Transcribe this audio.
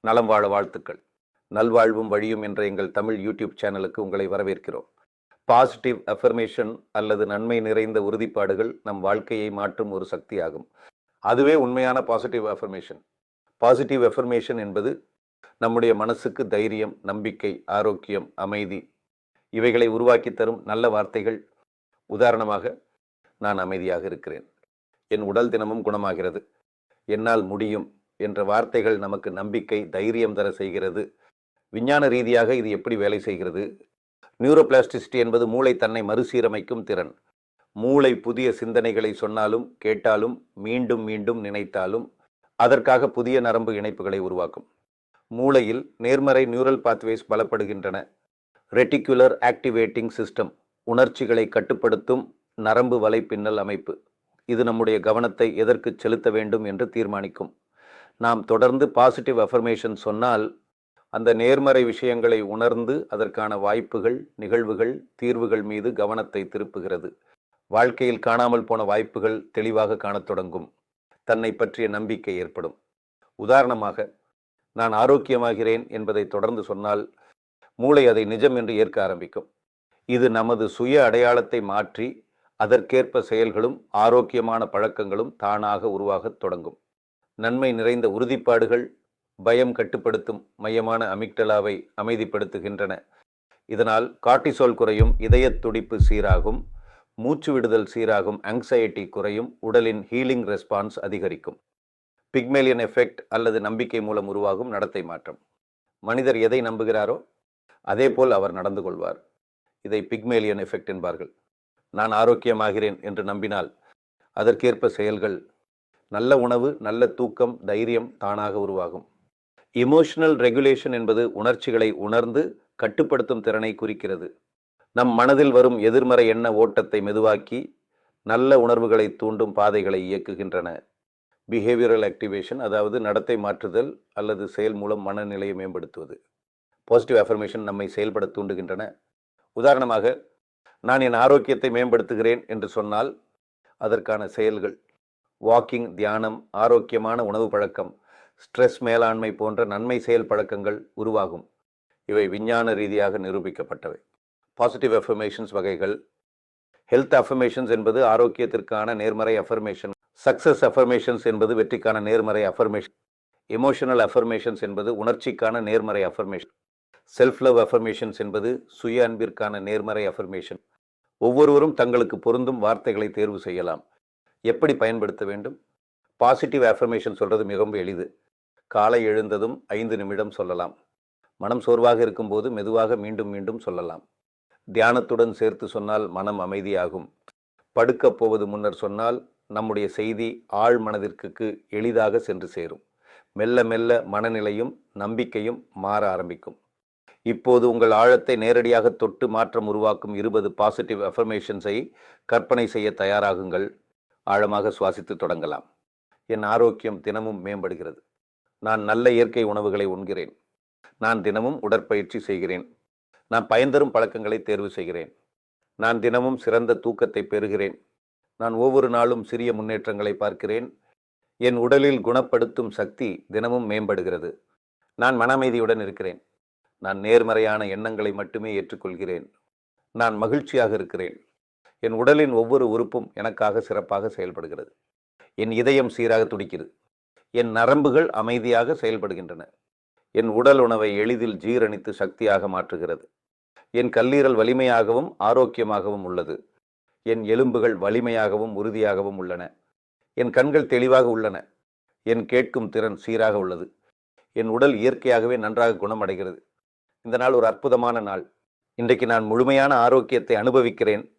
நலம் வாழ வாழ்த்துக்கள். நல்வாழ்வும் வழியும் என்ற எங்கள் தமிழ் யூடியூப் சேனலுக்கு உங்களை வரவேற்கிறோம். பாசிட்டிவ் அஃபர்மேஷன் அல்லது நன்மை நிறைந்த உறுதிப்பாடுகள் நம் வாழ்க்கையை மாற்றும் ஒரு சக்தியாகும். அதுவே உண்மையான பாசிட்டிவ் அஃபர்மேஷன். பாசிட்டிவ் அஃபர்மேஷன் என்பது நம்முடைய மனசுக்கு தைரியம் நம்பிக்கை ஆரோக்கியம் அமைதி இவைகளை உருவாக்கி தரும் நல்ல வார்த்தைகள். உதாரணமாக நான் அமைதியாக இருக்கிறேன். என் உடல் தினமும் குணமாகிறது. என்னால் முடியும். என்ற வார்த்தைகள் நமக்கு நம்பிக்கை தைரியம் தர செய்கிறது. விஞ்ஞான ரீதியாக இது எப்படி வேலை செய்கிறது? நியூரோபிளாஸ்டிசிட்டி என்பது மூளை தன்னை மறுசீரமைக்கும் திறன். மூளை புதிய சிந்தனைகளை சொன்னாலும் கேட்டாலும் மீண்டும் மீண்டும் நினைத்தாலும் அதற்காக புதிய நரம்பு இணைப்புகளை உருவாக்கும். மூளையில் நேர்மறை நியூரல் பாத்வேஸ் பலப்படுகின்றன. ரெட்டிகுலர் ஆக்டிவேட்டிங் சிஸ்டம் உணர்ச்சிகளை கட்டுப்படுத்தும் நரம்பு வலைப்பின்னல் அமைப்பு. இது நம்முடைய கவனத்தை எதற்கு செலுத்த வேண்டும் என்று தீர்மானிக்கும். நாம் தொடர்ந்து பாசிட்டிவ் அஃபர்மேஷன் சொன்னால் அந்த நேர்மறை விஷயங்களை உணர்ந்து அதற்கான வாய்ப்புகள் நிகழ்வுகள் தீர்வுகள் மீது கவனத்தை திருப்புகிறது. வாழ்க்கையில் காணாமல் போன வாய்ப்புகள் தெளிவாக காணத் தொடங்கும். தன்னை பற்றிய நம்பிக்கை ஏற்படும். உதாரணமாக நான் ஆரோக்கியமாகிறேன் என்பதை தொடர்ந்து சொன்னால் மூளை அதை நிஜம் என்று ஏற்க ஆரம்பிக்கும். இது நமது சுய அடையாளத்தை மாற்றி அதற்கேற்ப செயல்களும் ஆரோக்கியமான பழக்கங்களும் தானாக உருவாகத் தொடங்கும். நன்மை நிறைந்த உறுதிப்பாடுகள் பயம் கட்டுப்படுத்தும் மையமான அமிக்டலாவை அமைதிப்படுத்துகின்றன. இதனால் கார்டிசோல் குறையும் இதய துடிப்பு சீராகும் மூச்சு விடுதல் சீராகும் ஆங்ஸைட்டி குறையும் உடலின் ஹீலிங் ரெஸ்பான்ஸ் அதிகரிக்கும். பிக்மேலியன் எஃபெக்ட் அல்லது நம்பிக்கை மூலம் உருவாகும் நடத்தை மாற்றம். மனிதர் எதை நம்புகிறாரோ அதேபோல் அவர் நடந்து கொள்வார். இதை பிக்மேலியன் எஃபெக்ட் என்பார்கள். நான் ஆரோக்கியமாகிறேன் என்று நம்பினால் அதற்கேற்ப செயல்கள் நல்ல உணவு நல்ல தூக்கம் தைரியம் தானாக உருவாகும். இமோஷனல் ரெகுலேஷன் என்பது உணர்ச்சிகளை உணர்ந்து கட்டுப்படுத்தும் திறனை குறிக்கிறது. நம் மனதில் வரும் எதிர்மறை எண்ண ஓட்டத்தை மெதுவாக்கி நல்ல உணர்வுகளை தூண்டும் பாதைகளை இயக்குகின்றன. பிஹேவியரல் ஆக்டிவேஷன் அதாவது நடத்தை மாற்றுதல் அல்லது செயல் மூலம் மனநிலையை மேம்படுத்துவது. பாசிட்டிவ் அஃபர்மேஷன் நம்மை செயல்பட தூண்டுகின்றன. உதாரணமாக நான் என் ஆரோக்கியத்தை மேம்படுத்துகிறேன் என்று சொன்னால் அதற்கான செயல்கள் வாக்கிங் தியானம் ஆரோக்கியமான உணவு பழக்கம் ஸ்ட்ரெஸ் மேலாண்மை போன்ற நன்மை செயல் பழக்கங்கள் உருவாகும். இவை விஞ்ஞான ரீதியாக நிரூபிக்கப்பட்டவை. பாசிட்டிவ் அஃபர்மேஷன்ஸ் வகைகள். ஹெல்த் அஃபர்மேஷன்ஸ் என்பது ஆரோக்கியத்திற்கான நேர்மறை அஃபர்மேஷன் சக்சஸ் அஃபர்மேஷன்ஸ் என்பது வெற்றிக்கான நேர்மறை அஃபர்மேஷன் எமோஷனல் அஃபர்மேஷன்ஸ் என்பது உணர்ச்சிக்கான நேர்மறை அஃபர்மேஷன் செல்ஃப் லவ் அஃபர்மேஷன்ஸ் என்பது சுய அன்பிற்கான நேர்மறை அஃபர்மேஷன் ஒவ்வொருவரும் தங்களுக்கு பொருந்தும் வார்த்தைகளை தேர்வு செய்யலாம். எப்படி பயன்படுத்த வேண்டும்? பாசிட்டிவ் அஃபர்மேஷன் சொல்கிறது மிகவும் எளிது. காலை எழுந்ததும் ஐந்து நிமிடம் சொல்லலாம். மனம் சோர்வாக இருக்கும்போது மெதுவாக மீண்டும் மீண்டும் சொல்லலாம். தியானத்துடன் சேர்த்து சொன்னால் மனம் அமைதியாகும். படுக்கப் போவது முன்னர் சொன்னால் நம்முடைய செய்தி ஆழ் மனதிற்கு எளிதாக சென்று சேரும். மெல்ல மெல்ல மனநிலையும் நம்பிக்கையும் மாற ஆரம்பிக்கும். இப்போது உங்கள் ஆழத்தை நேரடியாக தொட்டு மாற்றம் உருவாக்கும் இருபது பாசிட்டிவ் அஃபர்மேஷன்ஸை கற்பனை செய்ய தயாராகுங்கள். ஆழமாக சுவாசித்து தொடங்கலாம். என் ஆரோக்கியம் தினமும் மேம்படுகிறது. நான் நல்ல இயற்கை உணவுகளை உண்கிறேன். நான் தினமும் உடற்பயிற்சி செய்கிறேன். நான் பயன்தரும் பழக்கங்களை தேர்வு செய்கிறேன். நான் தினமும் சிறந்த தூக்கத்தை பெறுகிறேன். நான் ஒவ்வொரு நாளும் சிறிய முன்னேற்றங்களை பார்க்கிறேன். என் உடலில் குணப்படுத்தும் சக்தி தினமும் மேம்படுகிறது. நான் மன அமைதியுடன் இருக்கிறேன். நான் நேர்மறையான எண்ணங்களை மட்டுமே ஏற்றுக்கொள்கிறேன். நான் மகிழ்ச்சியாக இருக்கிறேன். என் உடலின் ஒவ்வொரு உறுப்பும் எனக்காக சிறப்பாக செயல்படுகிறது. என் இதயம் சீராக துடிக்கிறது. என் நரம்புகள் அமைதியாக செயல்படுகின்றன. என் உடல் உணவை எளிதில் ஜீரணித்து சக்தியாக மாற்றுகிறது. என் கல்லீரல் வலிமையாகவும் ஆரோக்கியமாகவும் உள்ளது. என் எலும்புகள் வலிமையாகவும் உறுதியாகவும் உள்ளன. என் கண்கள் தெளிவாக உள்ளன. என் கேட்கும் திறன் சீராக உள்ளது. என் உடல் இயற்கையாகவே நன்றாக குணமடைகிறது. இந்த நாள் ஒரு அற்புதமான நாள். இன்றைக்கு நான் முழுமையான ஆரோக்கியத்தை அனுபவிக்கிறேன்.